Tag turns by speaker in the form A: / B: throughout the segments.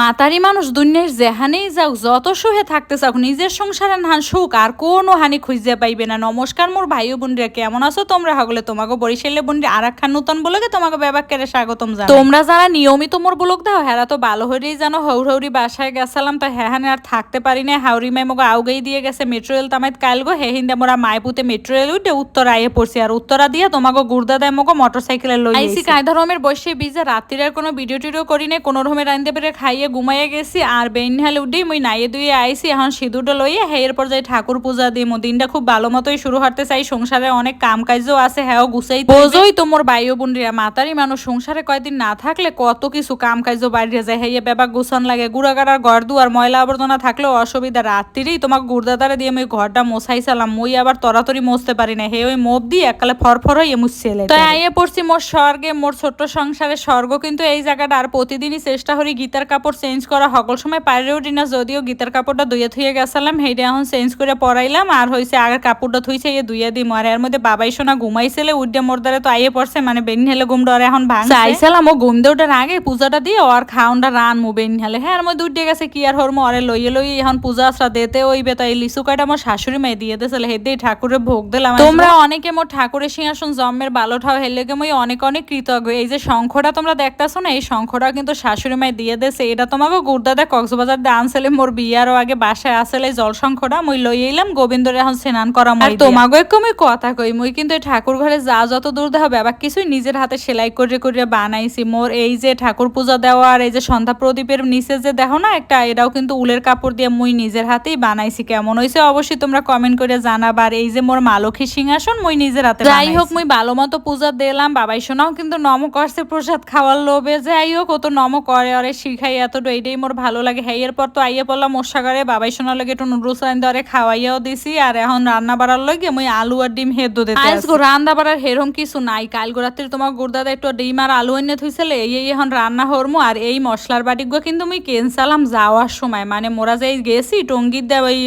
A: মাতারি মানুষ দুনিয়ার যেহানেই যাও যত সুখে থাকতে চাও নিজের সংসারে না সুখ আর কোনো হানি খুঁজে পাইবে না। নমস্কার মোর ভাই ও বোনরা কেমন আছো তোমরা? হগলে তোমাকে বরিশালে বোনরা আর একখান নতুন বলকে তোমাকে ব্যাপার করে স্বাগতম জানাই। তোমরা যারা নিয়মিত মোর ব্লগ দাও হেরা তো ভালো হরেই জানো হৌর হৌরি বাসায় গেছিলাম তা হ্যাহানে আর থাকতে পারি না হাউরি মাই মগো আউগেই দিয়ে গেছে মেট্রো রেল তামাইত কাইল গো। হে হিন্দে মোরা মাইপুতে মেট্রো রেল উঠে উত্তর আয়ে পড়ছি আর উত্তরা দিয়ে তোমাকে গুর্দা দেয় মগো মোটর সাইকেলে লই আইসি কায়দা রমের বসে বিজে রাত্রির আর কোনো ভিডিও টিডিও করি নাই কোনো রকমের রাইন্দে পেরে খাইয়ে ঘুমাইয়ে গেছি আর বেইন হালে উঠি মুই নাইয়ে দুইয়ে আইসি এখন সিঁদুরটা লইয়ে হেয়ের পর যাই ঠাকুর পূজা দিই মো দিনটা খুব ভালো মতোই শুরু হতে চাই সংসারে অনেক কাম কাজও আছে হ্যাঁ গুছাই বোঝই তো মোর ভাই ও বোনরা মাতারি মানুষ সংসারে কয়দিন না থাকলে কত কিছু কাম কাজও বাইরে যায়। হেয়ে বেবা গুছন লাগে গুড়াগাড়ার ঘর দুয়ার ময়লা আবর্জনা থাকলেও অসুবিধা। রাত্রিরেই তোমাকে গুড়দাদারে দিয়ে আমি ঘরটা মোছাইছিলাম মুই আবার তরাতরি মুছতে পারি না। হে ওই মোপ দিয়ে এককালে ফরফর হয়ে মুছছিলে তাই আইয়ে পড়ছি মোর স্বর্গে মোর ছোট্ট সংসারে স্বর্গ কিন্তু এই জায়গাটা আর প্রতিদিনই চেষ্টা করি গীতার কাপড় চেঞ্জ করা সকল সময় পারে উঠি না যদিও গীতার কাপড়টা ধুয়ে থুয়ে গেছিলাম সেইটা এখন চেঞ্জ করে পরাইলাম। আর হয়েছে আগের কাপড়টা থুইছে ইয়ে ধুয়ে দিম। আর এর মধ্যে বাবাই সোনা ঘুমাইছিলে উঠে মোর দ্বারা তো আইয়ে পড়ছে মানে বেনি হেলে ঘুম ডরে এখন ভাঙ চাইছিলাম ও ঘুম দিয়ে আগে পূজাটা দিয়ে আর খাওনটা রান মু বেনি হেলে। হ্যাঁ এর মধ্যে উঠে গেছে কি আর হরমো আরে লইয়ে লইয়ে এখন পূজা আশ্রা দিতে ওইবে তাই লিচু কাটা আমার শাশুড়ি মেয়ে দিয়ে দিয়েছিল হেদেই ঠাকুরের ভোগ দিলাম। তোমরা অনেকে মোর ঠাকুরের সিংহাসন জন্মের বালো ঠাও হেলেগে মই অনেক অনেক কৃতজ্ঞ। এই যে শঙ্খটা তোমরা দেখতেছো না এই শঙ্খটা কিন্তু শাশুড়ি মাই দিয়ে দেছে এটা তোমাকে গুরদাদা কক্সবাজার দিয়ে আনছিলে মোর বিয়ারও আগে বাসায় আসলে জল শঙ্খটা মই লই এলাম গোবিন্দরে এখন স্নান করা মই তোমাকে একটু মই কথা কই মই কিন্তু ঠাকুর ঘরে যা যত দূর দেওয়া ব্যাপার কিছুই নিজের হাতে সেলাই করে করে বানাইছি। মোর এই যে ঠাকুর পূজা দেওয়া আর এই যে সন্ধ্যা প্রদীপের নিচে যে দেখো না একটা এটাও কিন্তু উলের কাপড় দিয়ে মুই নিজের হাতেই বানাইছি কেমন হয়েছে অবশ্যই তোমরা কমেন্ট করে জানাবা। আর এই যে মোর মালখী সিংহাসন মুই নিজের হাতে যাই হোক মুই ভালো মতো পূজা দিলাম বাবাই শোনাও কিন্তু নম করছে প্রসাদ খাওয়ার লোভে যাই হোক ও তো নম করে অরে শিখাই এত এইটাই মোর ভালো লাগে। হ্যাঁ এরপর তো আইয়ে পড়লাম মশাগারে বাবাই শোনার লাগে একটু নুডলস ধরে খাওয়াইয়াও দিছি। আর এখন রান্না বাড়ার লাগে মুই আলু আর ডিম হেদ্দ দিতে আজকে রান্না বাড়ার হেরম কিছু নাই। কাল রাত্রে তোমার গুরদাদা একটু ডিম আর আলু এনে থুইছিলে এই এই এখন রান্না হরমু। আর এই মশলার বাটিগুলো কিন্তু মুই কেনসালাম যাওয়ার সময়। মানে মোরা যাই গেছি টঙ্গির দেয় ওই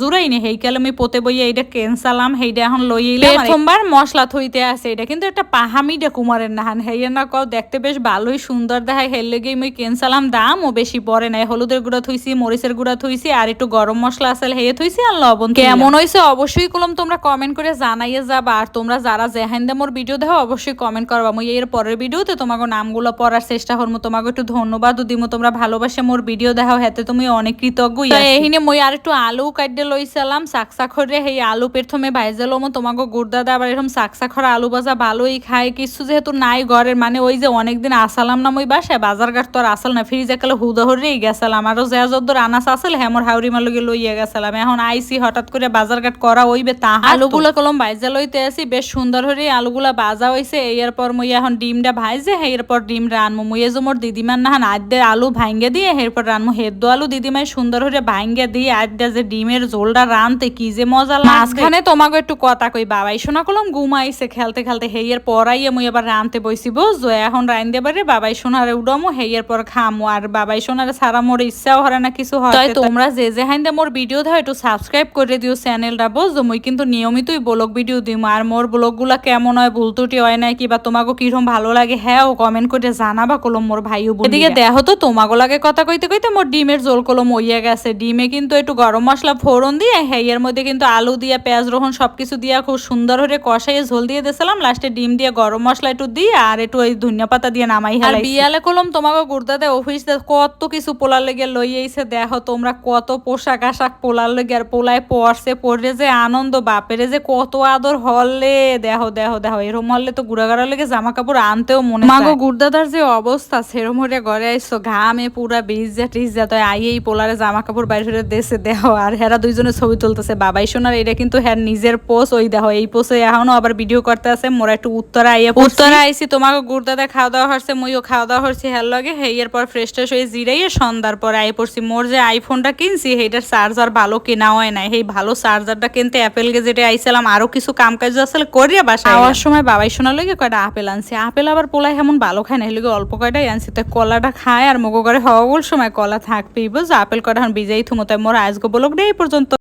A: জুড়াই নি হেইকালে আমি পোতে বইয়া এইটা কেনসালাম সেইটা এখন লই এলাম। প্রথমবার মশলা থইতে আছে এটা। কিন্তু একটা পাহামিটা কুমারের নাহান। হেইয়া না কও দেখতে বেশ ভালোই সুন্দর দেখায়। হের লেগে মুই কেনসালাম দাম। ও বেশি পরে নাই। হলুদের গুঁড়া থুইছি মরিচের গুঁড়া থুইছি আর একটু গরম মশলা আছে হেয়ে থুইছি আর লবণ কেমন হয়েছে অবশ্যই কলম তোমরা কমেন্ট করে জানাইয়ে যাবা। আর তোমরা যারা জেহাইন্দে মোর ভিডিও দেখো অবশ্যই কমেন্ট করবা। মুই এর পরের ভিডিওতে তোমাকে নামগুলো পড়ার চেষ্টা করব তোমাকে একটু ধন্যবাদ দিমু। তোমরা ভালোবাসে মোর ভিডিও দেখাও হেতে তুমি অনেক কৃতজ্ঞ। এহিনে মই আর একটু আলু কাটতে লইছিলাম সাকসাখরে সেই আলু প্রথমে ভাইজে লমো। তোমাকে গুড়দাদা আবার এরকম সাকসাখরা আলু ভাজা ভালোই খায়। কিছু যেহেতু নাই ঘরের মানে ওই যে অনেকদিন আসালাম না মই বাসায় বাজার ঘাট তো আর আসল না ফ্রিজে একালে হুদহরেই গেছিলাম আরও যে যদ্দুর আনাস আসল হেমর হাউরি মালুগে লইয়া গেছিলাম এখন আইসি হঠাৎ করে বাজার ঘাট করা ওইবে তা। আলুগুলো কলম ভাইজা লইতে আসি বেশ সুন্দর হরে আলুগুলা বাজা হইছে এর পর মই এখন ডিমটা ভাইজে এরপর ডিম রানমু। মুই যে মোর দিদিমার নাহান আদ্যে আলু ভাঙ্গে দিয়ে এরপর রানমু। হেদ্দ আলু দিদিমাই সুন্দর হরে ভাঙ্গে দিয়ে আদ্যা যে ডিমের ঝোলটা রানতে কি যে মজা মাঝখানে তোমাকে একটু কথা কই বাবাই শোনা কলম ঘুমাইছে খেলতে খেলতে হেইয়ের পরাইয়ে মুই এবার রানতে বইছি বুঝছ? এখন রাইন দেবারে বাবাই সোনারে উডমু হেইয়ের পর খামু আর বাবাই সোনারে সারা মোর ইচ্ছাও হরে না কিছু হয় তাই তোমরা যে যে হাইন্দে মোর ভিডিও দাও একটু সাবস্ক্রাইব করে দিও চ্যানেলটা বুঝছ মুই কিন্তু নিয়মিতই ব্লগ ভিডিও দিম। আর মোর কেমন হয় ভুল ত্রুটি হয় না কিবা তোমাকে কীরকম ভালো লাগে হ্যাঁ ও কমেন্ট করে জানাবা কলম মোর ভাইও এদিকে দেখো তো তোমাকে লাগে কথা কইতে কইতে মোর ডিমের জোল কলম হইয়া গেছে। ডিমে কিন্তু একটু গরম মশলা ফোড়ন দিয়ে হ্যাঁ এর মধ্যে কিন্তু আলু দিয়ে পেঁয়াজ রসুন সবকিছু দিয়ে খুব সুন্দর করে কষাইয়ে ঝোল দিয়ে দিয়েছিলাম। লাস্টে ডিম দিয়ে গরম মশলা একটু দিয়ে আর একটু ওই ধনিয়া পাতা দিয়ে নামাই আর বিয়ালে কলম তোমাকে গুর্দাতে অফিস কত কিছু পোলার লেগে লই আইছে দেখো তোমরা কত পোশাক আশাক পোলার লেগে আর পোলায় পরছে পরে যে আনন্দ বাপেরে যে কত আদর হলে। দেখো দেখো দেখো এরম হলে তো গুড়াগাড়া লেগে জামা কাপড় আনতেও মনে মাগো গুড়দাদার যে অবস্থা সেরম হয়ে ঘরে আইসো ঘামে পুরা ভিজা টিজা তো আইয়েই পোলারে জামা কাপড় বাইরে ফিরে দেশে দেখো আর হেরা দুইজনে ছবি তুলতেছে। বাবাই সোনার এটা কিন্তু হ্যার নিজের পোষ ওই দেখো এই পোষে এখনও আবার ভিডিও করতে আছে মোরা একটু উত্তরা আইয়া উত্তরা আইসি তোমাকে গুড়দাদা খাওয়া দাওয়া হচ্ছে মুইও খাওয়া দাওয়া হচ্ছে হের লগে হেইয়ের পর ফ্রেশ ট্রেশ হয়ে জিরাইয়ে সন্ধ্যার পরে আই পড়ছি। মোর যে আইফোনটা কিনছি, সেইটার চার্জার ভালো কেনা হয় না সেই ভালো চার্জারটা কিনতে অ্যাপেল গেজেটে আইছিলাম। আরও কিছু কাম কাজ আসলে করিয়া বাসা আওয়ার সময় বাবাই শোনার লেগে কয়টা আপেল আনছি। আপেল আবার পোলাই এমন ভালো খায় না এগুলো অল্প কয়টাই আনছি। তাই কলাটা খায় আর মগো করে হওয়া সময় কলা থাকবেই। বুঝ আপেল কয়টা এখন বিজাই থুমো। তাই মোর আজগো বলক এই পর্যন্ত।